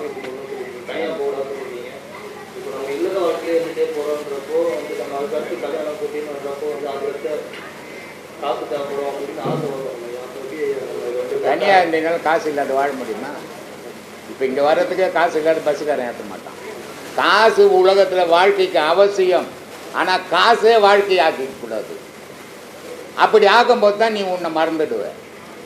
கும்பிடணும் சொல்லியிருக்கீங்க தனியாக போடாதுன்னு சொல்லியிருக்கீங்க இப்போ நம்ம இல்லற வாழ்க்கையில இருந்துகிட்டே போகிறோன்றப்போ வந்து நம்ம அதுக்கடுத்து கல்யாணம் போட்டின்னு வர்றப்போ வந்து அதுக்கடுத்து காசு தேவைப்படும் அப்படின்னு ஆசை வரும் தனியாக இருந்தீங்கனாலும் காசு இல்லாத வாழ முடியுமா? இப்போ இங்கே வர்றதுக்கே காசு இல்லாத பஸ்ஸுக்காரன் ஏற்ற மாட்டான். காசு உலகத்தில் வாழ்க்கைக்கு அவசியம். ஆனால் காசே வாழ்க்கை ஆக்கிக்கூடாது அப்படி ஆக்கும்போது தான் நீ உன்னை மறந்துடுவ.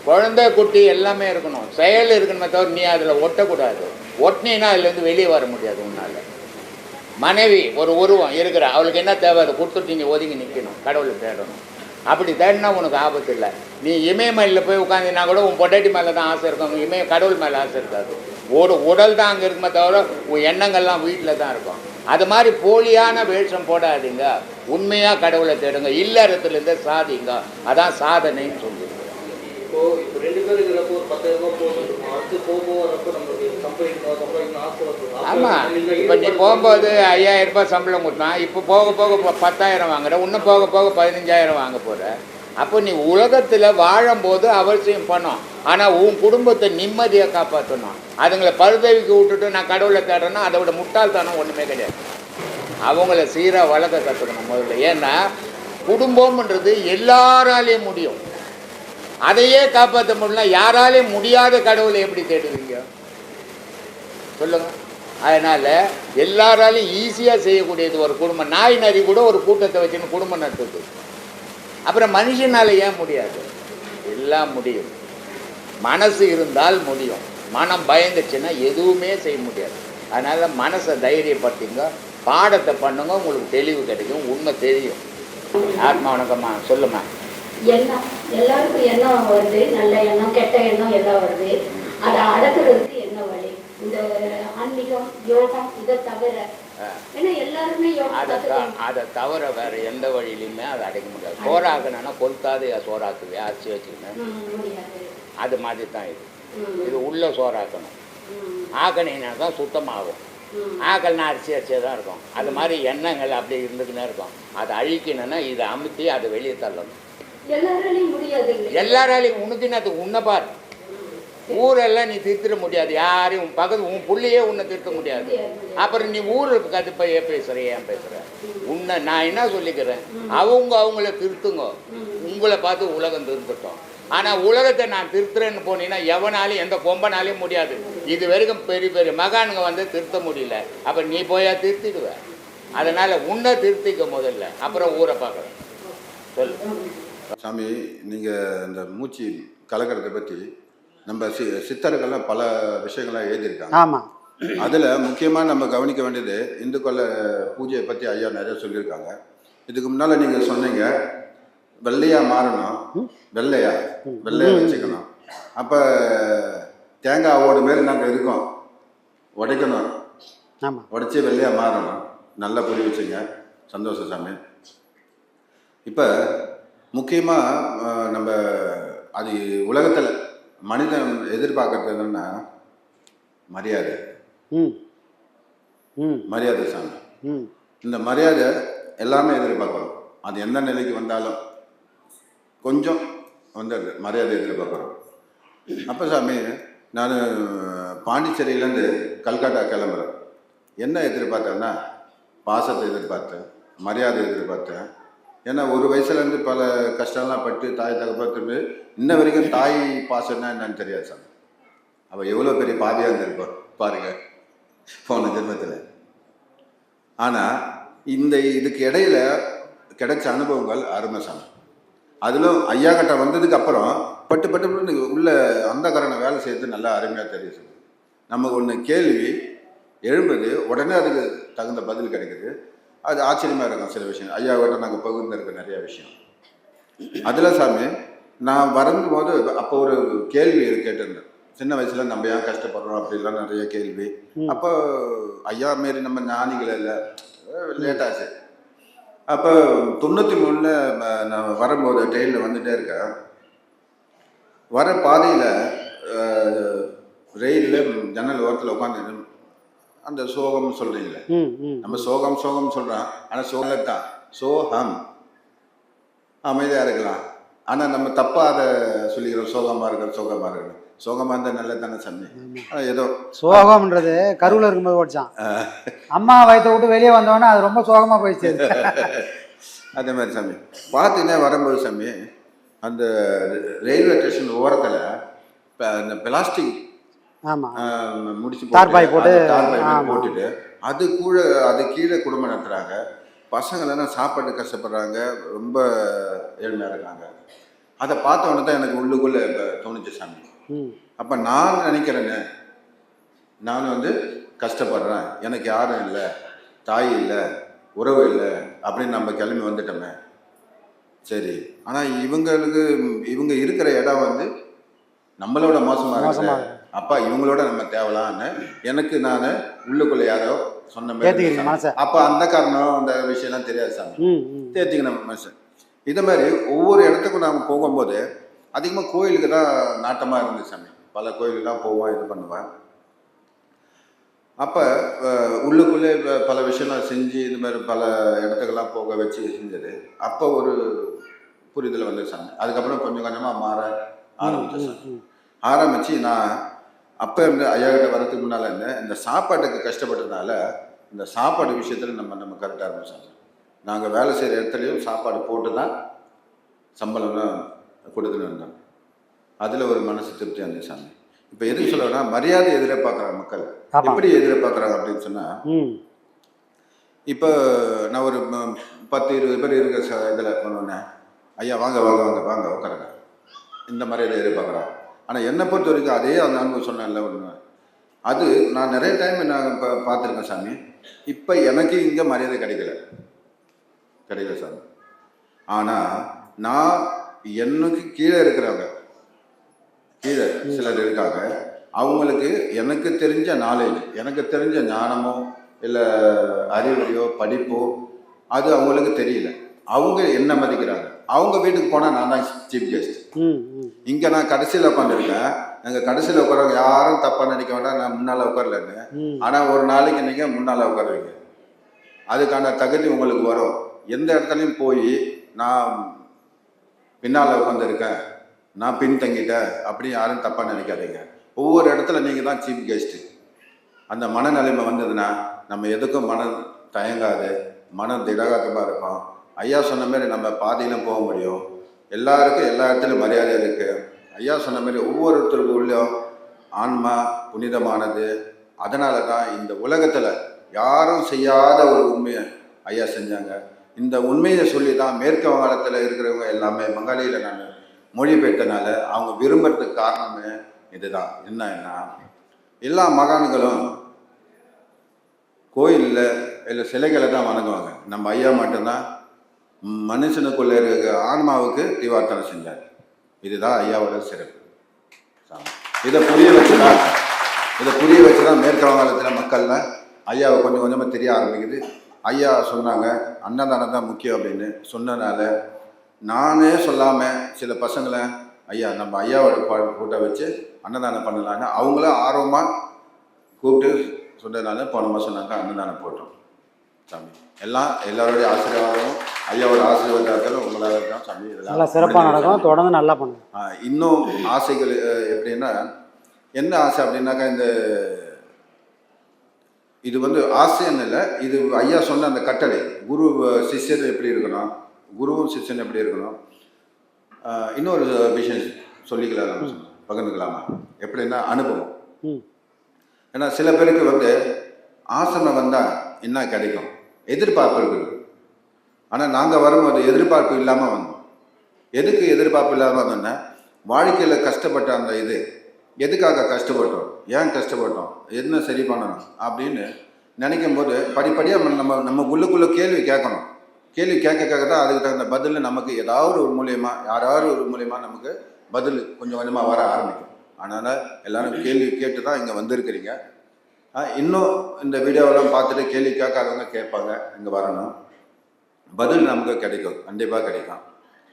குழந்தை குட்டி எல்லாமே இருக்கணும். செயல் இருக்கணுமே தவிர நீ அதில் ஒட்டக்கூடாது. ஒட்டினா அதுலேருந்து வெளியே வர முடியாது உன்னால். மனைவி ஒரு உருவம் இருக்கிற அவளுக்கு என்ன தேவை? அதை கொடுத்துட்டு ஒதுங்கி நிற்கணும் கடவுளை தேடணும். அப்படி தேடினா உனக்கு ஆபத்து இல்லை. நீ இமயமலையில் போய் உட்காந்தினா கூட உன் பொட்டாட்டி மேலே தான் ஆசை இருக்கும். இமய கடவுள் மேலே ஆசை இருக்காது. ஒரு உடல் தான் அங்கே இருக்குமே தவிர உன் எண்ணங்கள்லாம் வீட்டில் தான் இருக்கும். அது மாதிரி போலியான வேஷம் போடாதீங்க. உண்மையாக கடவுளை தேடுங்க. இல்லறத்துலேருந்தே சாதிங்க. அதான் சாதனைன்னு சொல்லியிருக்கோம் இப்போ இப்போ ரெண்டு பேர் ஒரு பத்தாயிரம் ரூபாய் போகணும். அடுத்து போக வரப்போ நம்மளுக்கு ஆமாம் இப்போ நீ போகும்போது ஐயாயிரம் ரூபாய் சம்பளம் கொடுத்தான் இப்போ போக போக பத்தாயிரம் வாங்குற இன்னும் போக போக பதினஞ்சாயிரம் வாங்க போகிற அப்போ நீ உலகத்தில் வாழும்போது அவசியம் பணம். ஆனால் உன் குடும்பத்தை நிம்மதியாக காப்பாற்றணும் அதுங்களை பருதவிக்கு விட்டுட்டு நான் கடவுளை தேடுறேன்னா அதை விட முட்டாள்தனம் ஒன்றுமே கிடையாது. அவங்கள சீராக வளர்க்க கற்றுக்கணும் முதல்ல. ஏன்னா குடும்பம்ன்றது எல்லாராலையும் முடியும். அதையே காப்பாற்ற முடியல யாராலையும் முடியாத கடவுளை எப்படி தேடுவீங்க? சொல்லுங்க. அதனால் எல்லாராலையும் ஈஸியாக செய்யக்கூடியது ஒரு குடும்பம். நாய் நரி கூட ஒரு கூட்டத்தை வச்சுன்னு குடும்பம் நடத்துது. அப்புறம் மனுஷனால ஏன் முடியாது? எல்லாம் முடியும். மனசு இருந்தால் முடியும். மனம் பயந்துச்சுன்னா எதுவுமே செய்ய முடியாது. அதனால் மனசை தைரியப்படுத்திங்க. பாடத்தை பண்ணுங்க உங்களுக்கு தெளிவு கிடைக்கும் உண்மை தெரியும். ஆத்மா வணக்கம்மா சொல்லுமா எல்லாருக்கும் எண்ணம் வருது நல்ல எண்ணம் கெட்ட எண்ணம் எல்லாம் வருது. அதை அடக்கிறதுக்கு என்ன இந்த ஆன்மீகம் யோகம் இதை தவிர அதை தவிர வேறு எந்த வழியிலையுமே அதை அடைக்க முடியாது. சோறாக்கணும்னா கொளுத்தாது சோறாக்குவே அரிசி வச்சுக்கணும் அது மாதிரி தான் இது. இது உள்ள சோறாக்கணும். ஆக்கணினா தான் சுத்தமாகும். ஆக்கல்னா அரிசி அரிசியாக தான் இருக்கும். அது மாதிரி எண்ணங்கள் அப்படி இருந்துக்கினே இருக்கும். அதை அழிக்கணும்னா இதை அமுத்தி அதை வெளியே தள்ளணும். எல்லாராலையும் முடியாது? எல்லாராலையும் உனக்குன்னு அது உன்னை பார். ஊரெல்லாம் நீ திருத்திட முடியாது. யாரையும் உன் பக்கத்து உன் புள்ளையே உன்னை திருத்த முடியாது. அப்புறம் நீ ஊருக்கு கதுப்ப ஏன் பேசுகிற ஏன் பேசுகிற உன்னை நான் என்ன சொல்லிக்கிறேன்? அவங்க அவங்கள திருத்துங்க. உங்களை பார்த்து உலகம் திருத்தட்டும். ஆனால் உலகத்தை நான் திருத்துறேன்னு போனீங்கன்னா எவனாலையும் எந்த கொம்பனாலையும் முடியாது. இது வரைக்கும் பெரிய பெரிய மகானுங்க வந்து திருத்த முடியல. அப்போ நீ போயா திருத்திடுவ. அதனால் உன்னை திருத்திக்க முதல்ல. அப்புறம் ஊரை பார்க்குறேன். சொல்லு. சாமி நீங்கள் இந்த மூச்சு கலக்கிறத பற்றி நம்ம சி சித்தர்கள்லாம் பல விஷயங்கள்லாம் எழுதியிருக்காங்க. ஆமாம் அதில் முக்கியமாக நம்ம கவனிக்க வேண்டியது இந்துக்கள பூஜையை பற்றி ஐயா நிறைய சொல்லியிருக்காங்க. இதுக்கு முன்னால் நீங்கள் சொன்னீங்க வெள்ளையா மாறணும் வெள்ளையா வெள்ளையா வச்சுக்கணும். அப்போ தேங்காய் ஓடு மாரி நாங்கள் இருக்கோம். உடைக்கணும். ஆமாம் உடச்சி வெள்ளையா மாறணும். நல்லா புரிய வச்சுங்க. சந்தோஷம் சாமி. இப்போ முக்கியமாக நம்ம அது உலகத்தில் மனிதன் எதிர்பார்க்கறது என்னன்னா மரியாதை. ம். ம். மரியாதை சாமி. ம். இந்த மரியாதை எல்லாமே எதிர்பார்க்குறோம் அது எந்த நிலைக்கு வந்தாலும் கொஞ்சம் வந்துடுது மரியாதை எதிர்பார்க்குறோம் அப்போ சாமி நான் பாண்டிச்சேரியிலேருந்து கல்கட்டா கிளம்புறேன். என்ன எதிர்பார்த்தேன்னா பாசத்தை எதிர்பார்த்தேன் மரியாதை எதிர்பார்த்தேன். ஏன்னா ஒரு வயசுலேருந்து பல கஷ்டம்லாம் பட்டு தாய் தகப்பத்து இன்ன வரைக்கும் தாய் பாசம்னா என்னன்னு தெரியாது சாமி. அவள் எவ்வளோ பெரிய பாவியாக இருந்திருப்பா பாருங்க போன ஜென்மத்தில். ஆனால் இந்த இதுக்கு இடையில கிடைச்ச அனுபவங்கள் அருமை சாமி. அதிலும் ஐயா கிட்ட வந்ததுக்கு அப்புறம் பட்டு பட்டு பட்டு உள்ள அந்த கரணை வேலை செய்யறது நல்லா அருமையாக தெரியுது நமக்கு ஒன்று கேள்வி எழும்புது உடனே அதுக்கு தகுந்த பதில் கிடைக்குது. அது ஆச்சரியமாக இருக்கும் சில விஷயம் ஐயா கிட்ட நாங்கள் பகிர்ந்திருக்க நிறைய விஷயம். அதில் சாமி நான் வரும்போது அப்போ ஒரு கேள்வி கேட்டிருந்தேன். சின்ன வயசுல நம்ம ஏன் கஷ்டப்படுறோம் அப்படிலாம் நிறைய கேள்வி. அப்போ ஐயா மாரி நம்ம ஞானிகள் இல்லை. லேட் ஆச்சு. அப்போ தொண்ணூற்றி மூணில் நான் வரும்போது ட்ரெயினில் வந்துட்டே இருக்கேன். வர பாதையில் ரயிலில் ஜன்னல் ஓரத்தில் உட்காந்து அந்த சோகம் ம் நம்ம சோகம் சோகம் சொல்கிறோம் ஆனால் சோகம் தான் சோகம். அமைதியாக இருக்கலாம். ஆனால் நம்ம தப்பாக அதை சொல்லிக்கிறோம். சோகமாக இருக்கிற சோகமாக இருக்கணும் சோகமாக இருந்தால் நல்ல தானே சாமி ஏதோ சோகம்ன்றது கருவில் இருக்கும்போது ஓடிச்சான். அம்மா வயிற்ற விட்டு வெளியே வந்தோடனே அது ரொம்ப சோகமாக போயிடுச்சு. அது. அதே மாதிரி சாமி பார்த்தீங்கன்னா வரும்போது சாமி அந்த ரயில்வே ஸ்டேஷன் ஓரத்தில் இப்போ அந்த பிளாஸ்டிக் முடிச்சு தார்பாய் போட்டு. போட்டுட்டு அது கூட அது கீழே குடும்பம் நடத்துகிறாங்க பசங்களெல்லாம் சாப்பாடு கஷ்டப்படுறாங்க ரொம்ப ஏழ்மையாக இருக்காங்க. அதை பார்த்த உடனே தான் எனக்கு உள்ளுக்குள்ளே தோணுச்சு சாமி. அப்போ நான் நினைக்கிறேன்னு நான் வந்து கஷ்டப்படுறேன். எனக்கு யாரும் இல்லை தாய் இல்லை உறவு இல்லை அப்படின்னு நம்ம கிளம்பி வந்துட்டோமே. சரி. ஆனால் இவங்களுக்கு இவங்க இருக்கிற இடம் வந்து நம்மளோட மோசமாக மோசமா இருக்கு அப்பா இவங்களோட நம்ம தேவலான்னு எனக்கு நான் உள்ளுக்குள்ள யாரோ சொன்ன மனசை. அப்போ அந்த காரணம் அந்த விஷயம்லாம் தெரியாது சாமி. தேர்த்திக்கணும் மனுஷன் இதை மாதிரி ஒவ்வொரு இடத்துக்கும் நாம் போகும்போது அதிகமாக கோயிலுக்கு தான் நாட்டமாக இருந்துச்சு சாமி. பல கோயிலுக்கெல்லாம் போவோம் இது பண்ணுவேன் அப்போ உள்ளுக்குள்ளே பல விஷயம் நான் செஞ்சு இது மாதிரி பல இடத்துக்கெல்லாம் போக வச்சு செஞ்சது. அப்போ ஒரு புரிதல் வந்து சாமி. அதுக்கப்புறம் கொஞ்சம் கொஞ்சமாக மாற ஆரம்பிச்சேன் சாமி ஆரம்பித்து நான் அப்போ இருந்து ஐயா கிட்ட வரதுக்கு முன்னால் இருந்து இந்த சாப்பாட்டுக்கு கஷ்டப்பட்டதுனால இந்த சாப்பாடு விஷயத்தில் நம்ம நம்ம கரெக்டாக இருந்தோம் நாங்கள் வேலை செய்கிற இடத்துலையும் சாப்பாடு போட்டு தான் சம்பளம்லாம் கொடுத்துன்னு இருந்தோம். அதில் ஒரு மனசு திருப்தியாக இருந்துச்சு சாமி. இப்போ எதுக்கு சொல்லணும்னா மரியாதை எதிர்பார்க்குறாங்க மக்கள். எப்படி எதிர்பார்க்குறாங்க அப்படின்னு சொன்னால் இப்போ நான் ஒரு பத்து இருபது பேர் இருக்கிற ச இதில் பண்ணுவேன் ஐயா வாங்க வாங்க வாங்க வாங்க உட்காருங்க. இந்த மாதிரி இதை எதிர்பார்க்குறான். ஆனால் என்னை பொறுத்த வரைக்கும் அதே அந்த அனுபவம் சொன்னேன்ல ஒன்று அது நான் நிறைய டைம் நான் இப்போ பார்த்துருக்கேன் சாமி. இப்போ எனக்கு இங்கே மரியாதை கிடைக்கல. கிடைக்கல சாமி. ஆனால் நான் எனக்கு கீழே இருக்கிறவங்க கீழே சிலர் இருக்காங்க. அவங்களுக்கு எனக்கு தெரிஞ்ச நாலேஜ் எனக்கு தெரிஞ்ச ஞானமோ இல்லை அறிவுரையோ படிப்போ அது அவங்களுக்கு தெரியல. அவங்க என்ன மதிக்கிறாங்க? அவங்க வீட்டுக்கு போனால் நான் தான் சீஃப் கெஸ்ட் இங்கே நான் கடைசியில் உட்காந்துருக்கேன் எங்கள் கடைசியில் உட்காரவங்க யாரும் தப்பாக நினைக்க வேண்டாம். நான் முன்னால் உட்காரலன்னு. ஆனால் ஒரு நாளைக்கு நீங்கள் முன்னால் உட்காருவீங்க அதுக்கான தகுதி உங்களுக்கு வரும். எந்த இடத்துலையும் போய் நான் பின்னால் உட்காந்துருக்கேன் நான் பின்தங்கிட்டேன். அப்படி யாரும் தப்பாக நினைக்காதீங்க. ஒவ்வொரு இடத்துல நீங்கள் தான் சீஃப் கெஸ்ட்டு அந்த மனநிலைமை வந்ததுன்னா நம்ம எதுக்கும் மனம் தயங்காது. மனம் திடகாத்தமாக இருக்கும் ஐயா சொன்ன மாதிரி நம்ம பாதையிலும் போக முடியும். எல்லாருக்கும் எல்லா இடத்துலையும் மரியாதை இருக்குது ஐயா சொன்ன மாதிரி ஒவ்வொருத்தருக்கு உள்ளேயும் ஆன்மா புனிதமானது. அதனால தான் இந்த உலகத்தில் யாரும் செய்யாத ஒரு உண்மையை ஐயா செஞ்சாங்க. இந்த உண்மையை சொல்லி தான் மேற்கு வங்காளத்தில் இருக்கிறவங்க எல்லாமே பங்காளியில் நான் மொழிபெயர்த்தனால அவங்க விரும்புறதுக்கு காரணமே இதுதான். என்னன்னா எல்லா மகான்களும் கோயிலில் இல்லை சிலைகளை தான் வணங்குவாங்க. நம்ம ஐயா மட்டும்தான் மனுஷனுக்குள்ள இருக்க ஆன்மாவுக்கு திவார்த்தனை செஞ்சார். இதுதான் ஐயாவோட சிறப்பு. இதை புரிய வச்சுதான் இதை புரிய வச்சுதான் மேற்கு வங்காளத்தில் மக்கள்லாம் ஐயாவை கொஞ்சம் கொஞ்சமாக தெரிய ஆரம்பிக்குது. ஐயா சொன்னாங்க அன்னதானம் தான் முக்கியம் அப்படின்னு சொன்னனால நானே சொல்லாமல் சில பசங்களை ஐயா நம்ம ஐயாவோட ஃபோட்டோ வச்சு அன்னதானம் பண்ணலான்னு அவங்கள ஆர்வமாக கூப்பிட்டு சொன்னதுனால போன மாதம் நாங்கள் அன்னதானம் போட்டோம். சாமி. எல்லாம் எல்லாருடைய ஆசீர்வாதமும் ஐயாவோட ஆசீர்வாதத்தில் உங்களால தான் சாமி நல்லா சிறப்பாக நடக்கும். தொடர்ந்து நல்லா பண்ணுங்க. ஆ, இன்னும் ஆசைகள் எப்படின்னா என்ன ஆசை அப்படின்னாக்கா இந்த இது வந்து ஆசைன்னு இல்லை இது ஐயா சொன்ன அந்த கட்டளை. குரு சிஷ்யர் எப்படி இருக்கணும்? குருவும் சிஷ்யன் எப்படி இருக்கணும்? இன்னொரு விஷயம் சொல்லிக்கலாம் பகிர்ந்துக்கலாமா? எப்படின்னா அனுபவம். ஏன்னா சில பேருக்கு வந்து ஆசனம் வந்தால் என்ன கிடைக்கும்? எதிர்பார்ப்பு இருக்குது ஆனால் நாங்கள் வரும்போது எதிர்பார்ப்பு இல்லாமல் வந்தோம். எதுக்கு எதிர்பார்ப்பு இல்லாமல் வந்தோன்னா வாழ்க்கையில் கஷ்டப்பட்ட அந்த இது எதுக்காக கஷ்டப்பட்டோம்? ஏன் கஷ்டப்பட்டோம்? என்ன சரி பண்ணணும்? அப்படின்னு நினைக்கும் போது படிப்படியாக நம்ம நம்ம உள்ளுக்குள்ளே கேள்வி கேட்கணும். கேள்வி கேட்க கேட்க தான் அதுக்கு தகுந்த பதில் நமக்கு ஏதாவது ஒரு மூலியமா யாராவது ஒரு மூலியமா நமக்கு பதில் கொஞ்சம் கொஞ்சமாக வர ஆரம்பிக்கும். அதனால் எல்லாரும் கேள்வி கேட்டு தான் இங்கே வந்திருக்கிறீங்க. இன்னும் இந்த வீடியோவெல்லாம் பார்த்துட்டு கேள்வி கேட்காதவங்க கேட்பாங்க இங்கே வரணும். பதில் நமக்கு கிடைக்கும் கண்டிப்பாக கிடைக்கும்.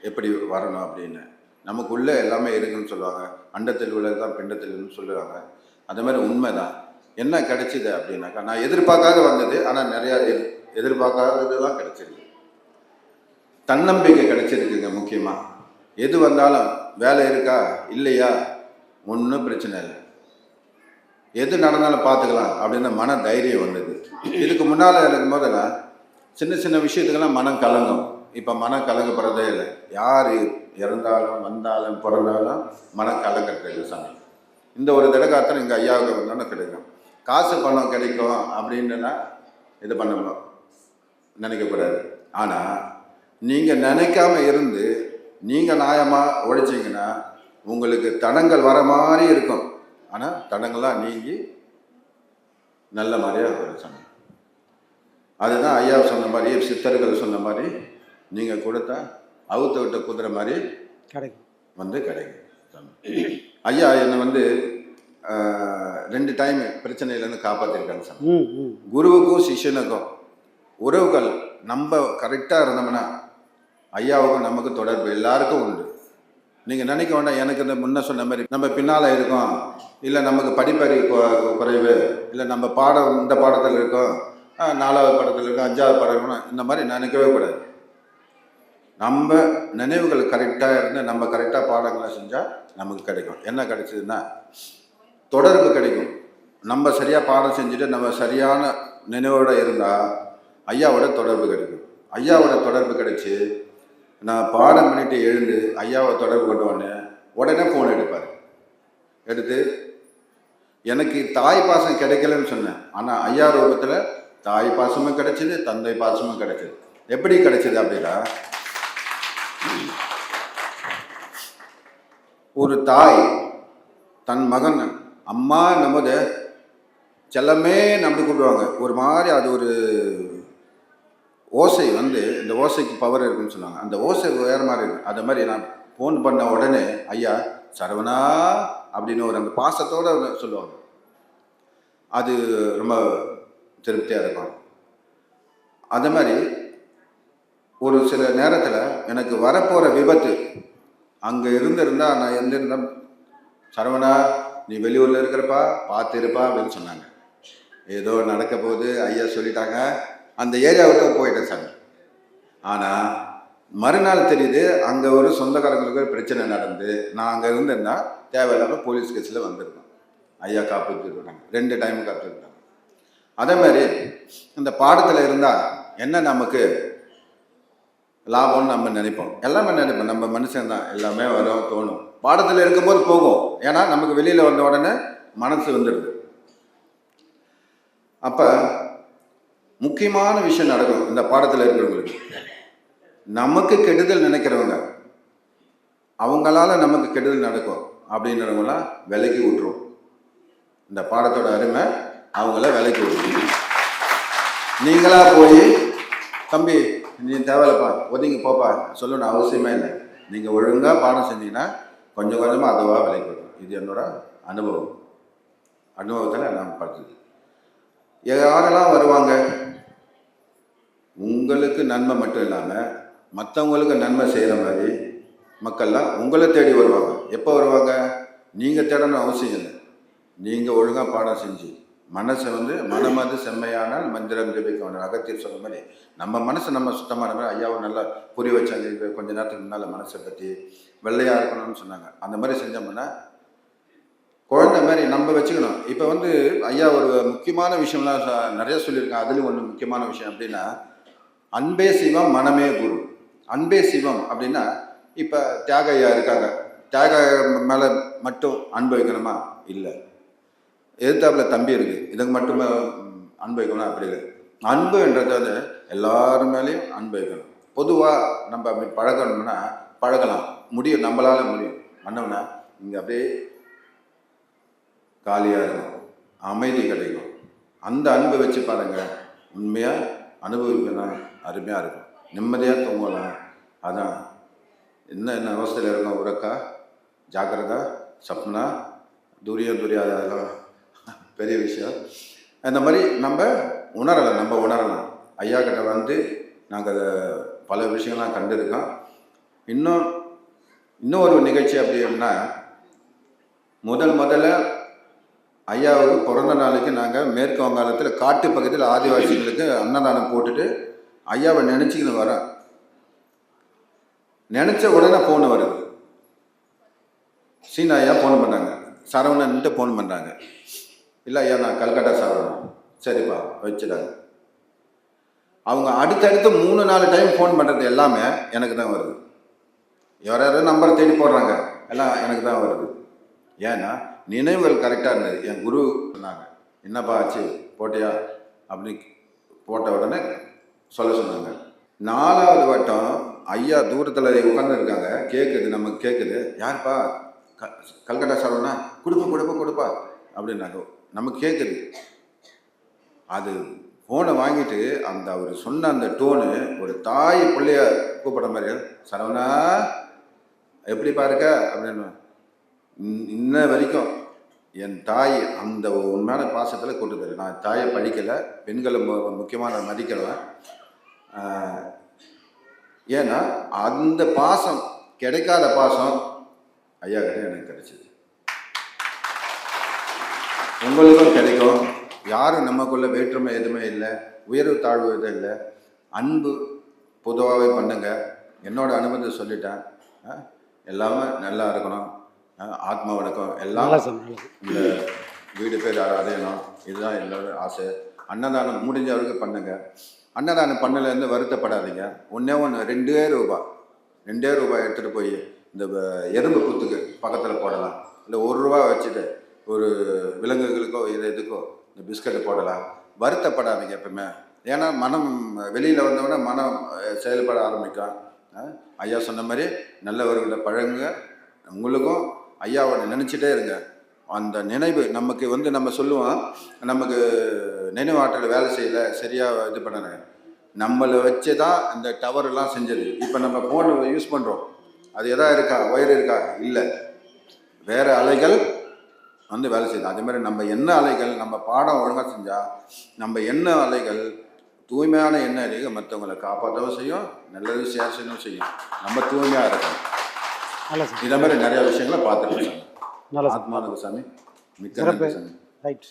எப்படி வரணும் அப்படின்னு. நமக்குள்ளே எல்லாமே இருக்குன்னு சொல்லுவாங்க. அண்டத்தில் உள்ளது தான் சொல்லுவாங்க. அந்த மாதிரி உண்மை தான் என்ன கிடைச்சிது அப்படின்னாக்கா நான் எதிர்பார்க்காத வந்தது ஆனால் நிறையா எதிர் எதிர்பார்க்காததுலாம் கிடைச்சிருக்கு. தன்னம்பிக்கை கிடைச்சிருக்குங்க முக்கியமாக எது வந்தாலும் வேலை இருக்கா? இல்லையா? ஒன்றும் பிரச்சனை இல்லை. எது நடந்தாலும் பார்த்துக்கலாம் அப்படின்னு மன தைரியம் வந்தது. இதுக்கு முன்னால் இருக்கும் போதெல்லாம் சின்ன சின்ன விஷயத்துக்கெல்லாம் மனம் கலங்கும். இப்போ மனம் கலங்கப்படுறதே இல்லை. யார் இறந்தாலும் வந்தாலும் பிறந்தாலும் மனம் கலங்கிறது இல்லை சாமி. இந்த ஒரு திடகாத்திரம் எங்கள் ஐயாவுக்கு வந்தோன்னு கிடைக்கும். காசு பணம் கிடைக்கும் அப்படின்னுனா இது பண்ணணும் நினைக்கக்கூடாது ஆனால் நீங்கள் நினைக்காம இருந்து நீங்கள் நியாயமாக உழைச்சிங்கன்னா உங்களுக்கு தடங்கள் வர மாதிரி இருக்கும். ஆனால் தடங்கள்லாம் நீங்கி நல்ல மாதிரியாக சாமி அதுதான் ஐயா சொன்ன மாதிரி சித்தர்கள் சொன்ன மாதிரி நீங்கள் கொடுத்தா அவுத்த விட்ட குதிரை மாதிரி கிடைக்கும். வந்து கிடைக்கும். ஐயா என்னை வந்து ரெண்டு டைம் பிரச்சனையிலேருந்து காப்பாற்றிருக்காங்க ம் குருவுக்கும் சிஷ்யனுக்கும் உறவுகள் நம்ம கரெக்டாக இருந்தோம்னா ஐயாவுக்கும் நமக்கு தொடர்பு எல்லாருக்கும் உண்டு. நீங்கள் நினைக்க வேண்டாம் எனக்கு இந்த முன்ன சொன்ன மாதிரி நம்ம பின்னால் இருக்கோம். இல்லை நமக்கு படிப்பறிவு கொ- குறைவு. இல்லை நம்ம பாடம் இந்த பாடத்தில் இருக்கோம் நாலாவது பாடத்தில் இருக்கோம் அஞ்சாவது பாடம் இருக்கணும் இந்த மாதிரி நினைக்கவே கூடாது. நம்ம நினைவுகள் கரெக்டாக இருந்து நம்ம கரெக்டாக பாடங்களை செஞ்சால் நமக்கு கிடைக்கும். என்ன கிடைச்சதுன்னா தொடர்பு கிடைக்கும். நம்ம சரியாக பாடம் செஞ்சுட்டு நம்ம சரியான நினைவோட இருந்தால் ஐயாவோட தொடர்பு கிடைக்கும். ஐயாவோட தொடர்பு கிடைச்சி நான் பாடம் பண்ணிட்டு எழுந்து ஐயாவை தொடர்பு கொண்ட உடனே உடனே ஃபோன் எடுப்பார். எடுத்து எனக்கு தாய் பாசம் கிடைக்கலன்னு சொன்னேன். ஆனால் ஐயா ரூபத்தில் தாய் பாசமும் கிடைச்சிது தந்தை பாசமும் கிடைச்சிது. எப்படி கிடைச்சிது அப்படின்னா ஒரு தாய் தன் மகன் அம்மா நமது செல்லமே நம்பி கூப்பிடுவாங்க. ஒரு மாதிரி அது ஒரு ஓசை வந்து இந்த ஓசைக்கு பவர் இருக்குன்னு சொன்னாங்க. அந்த ஓசை வேறு மாதிரி இருக்கு. அது மாதிரி நான் ஃபோன் பண்ண உடனே ஐயா சரவணா அப்படின்னு ஒரு அந்த பாசத்தோடு சொல்லுவாங்க. அது ரொம்ப திருப்தியாக இருக்கும். அது மாதிரி ஒரு சில நேரத்தில் எனக்கு வரப்போகிற விபத்து அங்கே இருந்திருந்தால் நான் இருந்திருந்தேன் சரவணா நீ வெளியூரில் இருக்கிறப்பா பார்த்து இருப்பா அப்படின்னு சொன்னாங்க. ஏதோ நடக்க போகுது ஐயா சொல்லிட்டாங்க. அந்த ஏரியா விட்டு போயிட்டேன் சாமி. ஆனால் மறுநாள் தெரியுது அங்கே ஒரு சொந்தக்காரங்களுக்கு ஒரு பிரச்சனை நடந்து நான் அங்கே இருந்தேன்னா தேவையில்லாமல் போலீஸ் கேஸில் வந்திருக்கேன் ஐயா காப்பாற்றிருக்காங்க ரெண்டு டைம் காப்பாற்றிருக்காங்க அதே மாதிரி இந்த பாடத்தில் இருந்தால் என்ன நமக்கு லாபம்னு நம்ம நினைப்போம்? எல்லாமே நினைப்போம். நம்ம மனுஷன் தான். எல்லாமே வரும் தோணும். பாடத்தில் இருக்கும்போது போகும். ஏன்னா நமக்கு வெளியில் வந்த உடனே மனசு வந்துடுது. அப்போ முக்கியமான விஷயம் நடக்கும் இந்த பாடத்தில் இருக்கிறவங்களுக்கு. நமக்கு கெடுதல் நினைக்கிறவங்க அவங்களால நமக்கு கெடுதல் நடக்கும் அப்படின்றவங்களாம் விலைக்கு விட்டுரும். இந்த பாடத்தோட அருமை அவங்கள விலைக்கு விட்டுரும். நீங்களா போய் தம்பி நீ தேவையில்லப்பா ஒதுங்கி போப்பா சொல்லணும் அவசியமே இல்லை. நீங்கள் ஒழுங்காக பாடம் செஞ்சீங்கன்னா கொஞ்சம் கொஞ்சமாக அதுவாக விலைக்கு வரும் இது என்னோட அனுபவம். அனுபவத்தில் நான் பார்த்தது யாரெல்லாம் வருவாங்க? உங்களுக்கு நன்மை மட்டும் இல்லாமல் மற்றவங்களுக்கு நன்மை செய்கிற மாதிரி மக்கள்லாம் உங்களை தேடி வருவாங்க. எப்போ வருவாங்க? நீங்கள் தேடணும் அவசியம் இல்லை. நீங்கள் ஒழுங்காக பாடம் செஞ்சு மனசை வந்து மனமது செம்மையானால் மந்திரம் ஜபிக்க வேணும் அகத்தியர் சொன்ன மாதிரி நம்ம மனசை நம்ம சுத்தமான மாதிரி ஐயாவும் நல்லா புரி வச்சாங்க. இப்போ கொஞ்ச நேரத்துக்கு முன்னால் மனசை பற்றி வெள்ளையாக இருக்கணும்னு சொன்னாங்க. அந்த மாதிரி செஞ்சோம்னா குழந்தை மாதிரி நம்ம வச்சுக்கணும். இப்போ வந்து ஐயா ஒரு முக்கியமான விஷயம்லாம் நிறைய சொல்லியிருக்கேன் அதுலேயும் ஒன்று முக்கியமான விஷயம் அப்படின்னா அன்பே சிவம் மனமே குரு. அன்பே சிவம் அப்படின்னா இப்போ தியாகையா இருக்காங்க. தியாக மேலே மட்டும் அன்பு வைக்கணுமா? இல்லை. எதிர்த்தாப்புல தம்பி இருக்கு. இதுக்கு மட்டும் அன்பு வைக்கணும்? அப்படி இல்லை. அன்புன்றது வந்து எல்லாரும் மேலேயும் அன்பு வைக்கணும். பொதுவாக நம்ம அப்படி பழகணும்னா பழகலாம். முடியும். நம்மளால முடியும். பண்ணோம்னா இங்கே அப்படியே காலியாக இருக்கும். அமைதி கிடைக்கும். அந்த அன்பை வச்சு பாருங்க. உண்மையாக அனுபவிக்கலாம் அருமையாக இருக்கும். நிம்மதியாக தூங்கலாம். அதான். என்ன என்ன அவஸ்தையில் இருக்கோம் உறக்கா ஜாக்கிரதா சப்னா துரியம் துரியாத அதெல்லாம் பெரிய விஷயம். அந்த மாதிரி நம்ம உணரலாம் நம்ம உணரலாம். ஐயா கிட்ட வந்து நாங்கள் பல விஷயங்கள்லாம் கண்டிருக்கோம். இன்னும் இன்னும் ஒரு நிகழ்ச்சி அப்படின்னா முதல் முதல்ல ஐயாவுக்கு பிறந்த நாளைக்கு நாங்கள் மேற்கு வங்காளத்தில் காட்டு பக்கத்தில் ஆதிவாசிகளுக்கு அன்னதானம் போட்டுட்டு ஐயாவை நினச்சிக்கின்னு வரேன் நினச்ச உடனே ஃபோன் வருது. சீனா ஐயா ஃபோன் பண்ணாங்க. சரவணன்ட்டு ஃபோன் பண்ணுறாங்க இல்லை ஐயா நான் கல்கட்டா சரவணன் சரிப்பா வச்சுட்டாங்க அவங்க அடுத்தடுத்து மூணு நாலு டைம் ஃபோன் பண்ணுறது எல்லாமே எனக்கு தான் வருது. யார் யாராவது நம்பர் தேடி போடுறாங்க? எல்லாம் எனக்கு தான் வருது. ஏன்னா நினைவுகள் கரெக்டாக இருந்தது. என் குரு சொன்னாங்க என்னப்பா ஆச்சு? போட்டியா? அப்படி போட்ட உடனே சொல்ல சொன்னாங்க. நாலாவது வட்டம் ஐயா தூரத்தில் உட்காந்துருக்காங்க கேட்குது நமக்கு கேட்குது யாருப்பா? க கல்கட்டா சரவணா கொடுப்பா கொடுப்பா கொடுப்பா. அப்படின்னாங்க. நமக்கு கேட்குது அது ஃபோனை வாங்கிட்டு அந்த அவர் சொன்ன அந்த டோனு ஒரு தாய் பிள்ளைய கூப்பிட்ற மாதிரி சரவணா எப்படி பாருக்க அப்படின்னு இன்ன வரைக்கும் என் தாய் அந்த உண்மையான பாசத்தில் கொண்டு கூட்டுது நான் தாயை படிக்கலை பெண்களை மு- முக்கியமான மதிக்கிறவன் ஏன்னா அந்த பாசம் கிடைக்காத பாசம் ஐயா கிட்ட எனக்கு கிடைச்சிது. உங்களுக்கும் கிடைக்கும். யாரும் நமக்குள்ள வேற்றுமை எதுவுமே இல்லை உயர்வு தாழ்வு எதுவும் இல்லை. அன்பு பொதுவாகவே பண்ணுங்க. என்னோட அனுபவத்தை சொல்லிட்டேன். எல்லாமே நல்லா இருக்கணும். ஆத்ம வணக்கம். எல்லாம் இந்த வீடு பேர் அடையணும் இதுதான் என்னோட ஆசை. அன்னதானம் முடிஞ்ச அளவுக்கு பண்ணுங்க. அன்னதானம் பண்ணலேருந்து வருத்தப்படாதீங்க. ஒன்றே ஒன்று ரெண்டே ரூபா. ரெண்டே ரூபாய் எடுத்துகிட்டு போய் இந்த எறும்பு புத்துக்கு பக்கத்தில் போடலாம். இல்லை ஒரு ரூபா வச்சுட்டு ஒரு விலங்குகளுக்கோ இது இதுக்கோ இந்த பிஸ்கட்டு போடலாம். வருத்தப்படாதீங்க எப்பவுமே. ஏன்னா மனம் வெளியில் வந்தவொடனே மனம் செயல்பட ஆரம்பிக்கும். ஐயா சொன்ன மாதிரி நல்லவர்களை பழகுங்க. உங்களுக்கும் ஐயாவோட நினச்சிட்டே இருங்க. அந்த நினைவு நமக்கு வந்து நம்ம சொல்லுவோம் நமக்கு நினைவாற்றல் வேலை செய்யல சரியாக இது பண்ணல. நம்மளை வச்சு தான் இந்த டவர்லாம் செஞ்சது. இப்போ நம்ம ஃபோன் யூஸ் பண்ணுறோம் அது எதாவது இருக்கா? ஒயர் இருக்கா? இல்லை. வேறு அலைகள் வந்து வேலை செய்யுது. அதேமாதிரி நம்ம என்ன அலைகள் நம்ம பாடம் ஒழுங்காக செஞ்சால் நம்ம என்ன அலைகள் தூய்மையான எண்ணெய் அலைகள் மற்றவங்களை காப்பாற்றவும் செய்யும் நல்லது ஷேர் செய்யவும் செய்யும். நம்ம தூய்மையாக இருக்கணும். நல்லா சார். இதே மாதிரி நிறைய விஷயங்களை பார்த்துட்டு நல்லா சார். ஆத்மானந்த சாமி மிக்க சிறப்பு. ரைட்.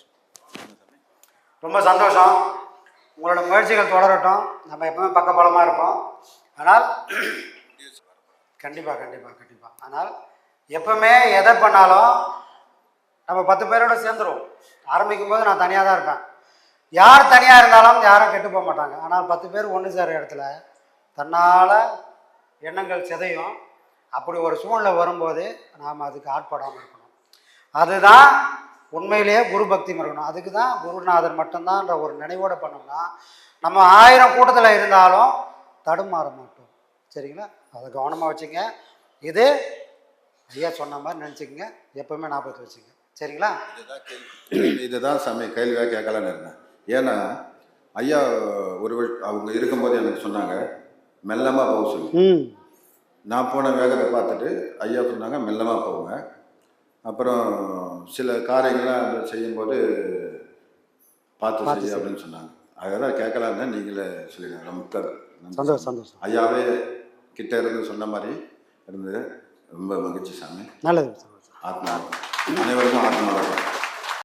ரொம்ப சந்தோஷம். உங்களோட முயற்சிகள் தொடரட்டும். நம்ம எப்பவுமே பக்கபலமாக இருப்போம். ஆனால் கண்டிப்பாக கண்டிப்பாக கண்டிப்பாக ஆனால் எப்பவுமே எதை பண்ணாலும் நம்ம பத்து பேரோட சேர்ந்துருவோம். ஆரம்பிக்கும் போது நான் தனியாக தான் இருப்பேன். யார் தனியாக இருந்தாலும் யாரும் கெட்டு போக மாட்டாங்க. ஆனால் பத்து பேர் ஒன்று சேர இடத்துல தன்னால் எண்ணங்கள் சிதையும் அப்படி ஒரு சூழ்நிலை வரும்போது நாம் அதுக்கு ஆட்படாமல் இருக்கணும். அதுதான் உண்மையிலேயே குரு பக்தி இருக்கணும் அதுக்கு தான் குருநாதர் மட்டும்தான்ற ஒரு நினைவோடு பண்ணோம்னா நம்ம ஆயிரம் கூட்டத்தில் இருந்தாலும் தடுமாற மாட்டோம். சரிங்களா? அதை கவனமாக வச்சுங்க. இது ஐயா சொன்ன மாதிரி நினச்சிக்கங்க. எப்பவுமே ஞாபகத்தில் வச்சுங்க. சரிங்களா? இதுதான் கேள்வி. இதுதான் சாமி கேள்வியாக கேட்கலான்னு இருந்தேன். ஏன்னா ஐயா ஒரு அவங்க இருக்கும்போது எனக்கு சொன்னாங்க மெல்லமாக போக சொல்லி. நான் போன வேகத்தை பார்த்துட்டு ஐயா சொன்னாங்க மெல்லமாக போங்க. அப்புறம் சில காரியங்கள்லாம் அது செய்யும்போது பார்த்து செய்ய அப்படின்னு சொன்னாங்க. அதெல்லாம் கேட்கலான்னு நீங்களே சொல்லிடுங்க நன்றி. சந்தோஷம் சந்தோஷம். ஐயாவே கிட்ட இருந்து சொன்ன மாதிரி இருந்தது. ரொம்ப மகிழ்ச்சி சாமி. நல்லது ஆத்மா அனைவருக்கும் ஆத்மா